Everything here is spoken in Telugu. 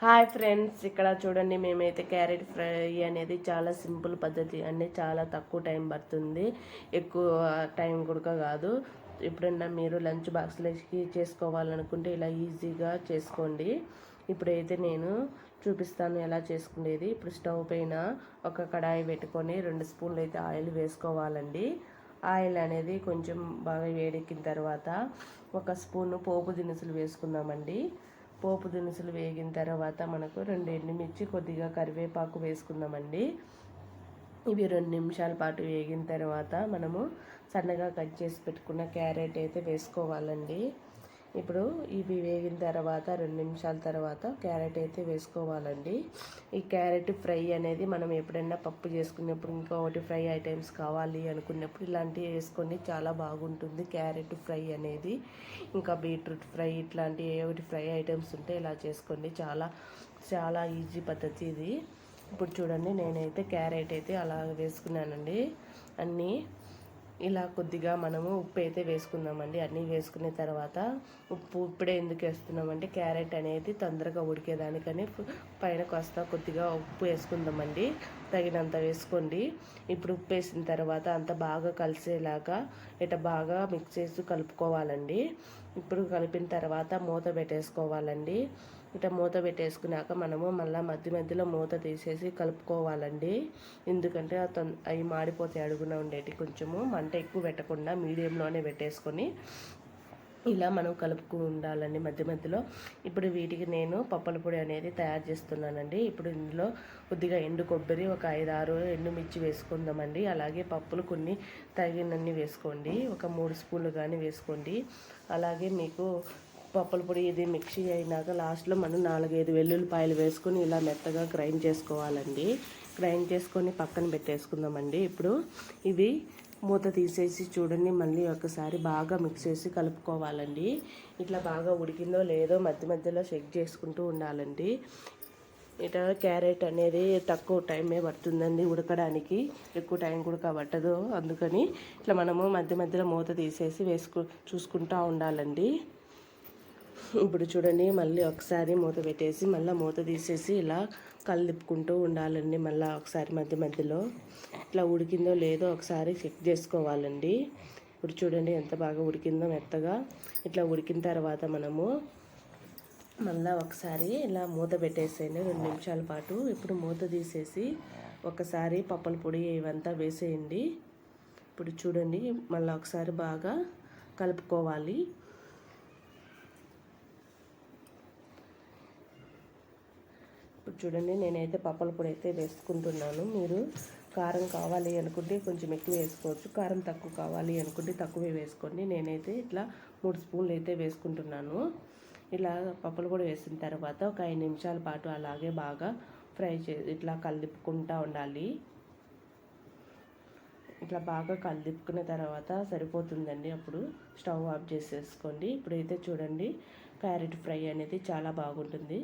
హాయ్ ఫ్రెండ్స్ ఇక్కడ చూడండి మేమైతే క్యారెట్ ఫ్రై అనేది చాలా సింపుల్ పద్ధతి అంటే చాలా తక్కువ టైం పడుతుంది. ఎక్కువ టైం కూడా కాదు. ఎప్పుడన్నా మీరు లంచ్ బాక్స్లోకి చేసుకోవాలనుకుంటే ఇలా ఈజీగా చేసుకోండి. ఇప్పుడైతే నేను చూపిస్తాను ఎలా చేసుకునేది. ఇప్పుడు స్టవ్ పైన ఒక కడాయి పెట్టుకొని రెండు స్పూన్లు అయితే ఆయిల్ వేసుకోవాలండి. ఆయిల్ అనేది కొంచెం బాగా వేడెక్కిన తర్వాత ఒక స్పూను పోపు దినుసులు వేసుకుందామండి. పోపు దినుసులు వేగిన తర్వాత మనకు రెండు ఎండుమిర్చి కొద్దిగా కరివేపాకు వేసుకుందామండి. ఇవి రెండు నిమిషాల పాటు వేగిన తర్వాత మనము సన్నగా కట్ చేసి పెట్టుకున్న క్యారెట్ అయితే వేసుకోవాలండి. ఇప్పుడు ఇవి వేగిన తర్వాత రెండు నిమిషాల తర్వాత క్యారెట్ అయితే వేసుకోవాలండి. ఈ క్యారెట్ ఫ్రై అనేది మనం ఎప్పుడైనా పప్పు చేసుకున్నప్పుడు ఇంకొకటి ఫ్రై ఐటమ్స్ కావాలి అనుకున్నప్పుడు ఇలాంటివి వేసుకొని చాలా బాగుంటుంది క్యారెట్ ఫ్రై అనేది. ఇంకా బీట్రూట్ ఫ్రై ఇట్లాంటి ఏ ఒకటి ఫ్రై ఐటమ్స్ ఉంటే ఇలా చేసుకోండి. చాలా చాలా ఈజీ పద్ధతి ఇది. ఇప్పుడు చూడండి నేనైతే క్యారెట్ అయితే అలా వేసుకున్నానండి. అన్నీ ఇలా కొద్దిగా మనము ఉప్పు అయితే వేసుకుందామండి. అన్నీ వేసుకున్న తర్వాత ఉప్పు ఇప్పుడే ఎందుకు వేస్తున్నామంటే క్యారెట్ అనేది తొందరగా ఉడికేదానికని పైన కాస్త కొద్దిగా ఉప్పు వేసుకుందామండి. తగినంత వేసుకోండి. ఇప్పుడు ఉప్పు వేసిన తర్వాత అంత బాగా కలిసేలాగా ఇట బాగా మిక్స్ చేసి కలుపుకోవాలండి. ఇప్పుడు కలిపిన తర్వాత మూత పెట్టేసుకోవాలండి. ఇట మూత పెట్టేసుకున్నాక మనము మళ్ళీ మధ్య మధ్యలో మూత తీసేసి కలుపుకోవాలండి. ఎందుకంటే అవి మాడిపోతే అడుగున ఉండేటి కొంచెము మంట ఎక్కువ పెట్టకుండా మీడియంలోనే పెట్టేసుకొని ఇలా మనం కలుపుకు ఉండాలండి మధ్య మధ్యలో. ఇప్పుడు వీటికి నేను పప్పల పొడి అనేది తయారు చేస్తున్నానండి. ఇప్పుడు ఇందులో కొద్దిగా ఎండు కొబ్బరి ఒక ఐదు ఆరు ఎండుమిర్చి వేసుకుందామండి. అలాగే పప్పులు కొన్ని తగినన్ని వేసుకోండి. ఒక మూడు స్పూన్లు కానీ వేసుకోండి. అలాగే మీకు పప్పుల పొడి ఇది మిక్సీ అయినాక లాస్ట్లో మనం నాలుగైదు వెల్లుల్లిపాయలు వేసుకొని ఇలా మెత్తగా గ్రైండ్ చేసుకోవాలండి. గ్రైండ్ చేసుకొని పక్కన పెట్టేసుకుందామండి. ఇప్పుడు ఇవి మూత తీసేసి చూడండి మళ్ళీ ఒకసారి బాగా మిక్స్ చేసి కలుపుకోవాలండి. ఇట్లా బాగా ఉడికిందో లేదో మధ్య మధ్యలో చెక్ చేసుకుంటూ ఉండాలండి. ఇట్లా క్యారెట్ అనేది తక్కువ టైమే పడుతుందండి ఉడకడానికి. ఎక్కువ టైం కూడా పట్టదు. అందుకని ఇట్లా మనము మధ్య మధ్యలో మూత తీసేసి వేసుకు చూసుకుంటూ ఉండాలండి. ఇప్పుడు చూడండి మళ్ళీ ఒకసారి మూత పెట్టేసి మళ్ళీ మూత తీసేసి ఇలా కలిపుకుంటూ ఉండాలండి మళ్ళీ ఒకసారి మధ్య మధ్యలో. ఇట్లా ఉడికిందో లేదో ఒకసారి చెక్ చేసుకోవాలండి. ఇప్పుడు చూడండి ఎంత బాగా ఉడికిందో మెత్తగా. ఇట్లా ఉడికిన తర్వాత మనము మళ్ళీ ఒకసారి ఇలా మూత పెట్టేసేయండి. రెండు నిమిషాల పాటు ఇప్పుడు మూత తీసేసి ఒకసారి పప్పల పొడి ఇవంతా వేసేయండి. ఇప్పుడు చూడండి మళ్ళీ ఒకసారి బాగా కలుపుకోవాలి. ఇప్పుడు చూడండి నేనైతే పప్పల పొడి అయితే వేసుకుంటున్నాను. మీరు కారం కావాలి అనుకుంటే కొంచెం ఎక్కువ వేసుకోవచ్చు. కారం తక్కువ కావాలి అనుకుంటే తక్కువే వేసుకోండి. నేనైతే ఇట్లా మూడు స్పూన్లు అయితే వేసుకుంటున్నాను. ఇలా పప్పులు కూడా వేసిన తర్వాత ఒక ఐదు నిమిషాల పాటు అలాగే బాగా ఫ్రై చే ఇట్లా కలిపుకుంటూ ఉండాలి. ఇట్లా బాగా కలిపుకున్న తర్వాత సరిపోతుందండి. అప్పుడు స్టవ్ ఆఫ్ చేసేసుకోండి. ఇప్పుడైతే చూడండి క్యారెట్ ఫ్రై అనేది చాలా బాగుంటుంది.